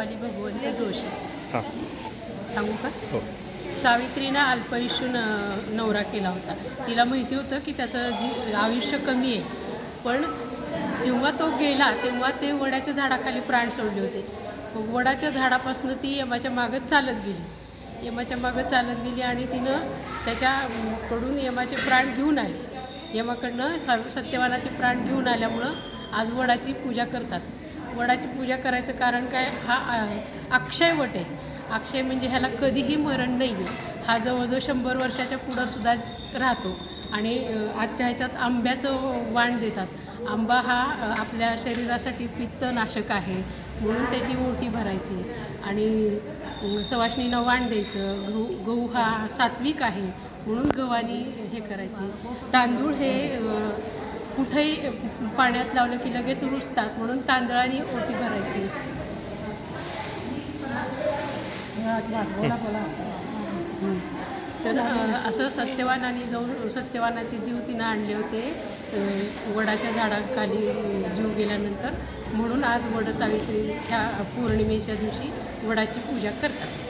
रुपाली भगवंत जोशी. हां. सांगू का? हो. सावित्रीनं अल्पायुष्य न नवरा केला होता. तिला माहिती होतं की त्याचं जी आयुष्य कमी आहे. पण जेव्हा तो गेला तेव्हा ते वडाच्या झाडाखाली प्राण सोडले होते. मग वडाच्या झाडापासून ती यमाच्या मागं चालत गेली. यमाच्या मागं चालत गेली आणि तिनं त्याच्याकडून यमाचे प्राण घेऊन आले. यमाकडनं सा सत्यवानाचे प्राण घेऊन आल्यामुळं आज वडाची पूजा करतात. वडाची पूजा करायचं कारण काय? हा अक्षयवट अक्षय वट आहे. अक्षय म्हणजे ह्याला कधीही मरण नाही आहे हा जवळजवळ शंभर वर्षाच्या पुढं सुद्धा राहतो. आणि आजच्या ह्याच्यात आंब्याचं वाण देतात. आंबा हा आपल्या शरीरासाठी पित्तनाशक आहे. म्हणून त्याची ओटी भरायची. आणि अ, सवाष्णीनं वाण द्यायचं. गहू गहू हा सात्विक आहे. म्हणून गव्हानी हे करायची. तांदूळ हे कुठेही पाण्यात लावलं की लगेच रुजतात म्हणून तांदळाने ओटी भरायची. तर असं सत्यवानाने जाऊन सत्यवानाचे जीव तिनं आणले होते. वडाच्या झाडाखाली जीव गेल्यानंतर. म्हणून आज वड सावित्रीच्या पौर्णिमेच्या दिवशी वडाची पूजा करतात.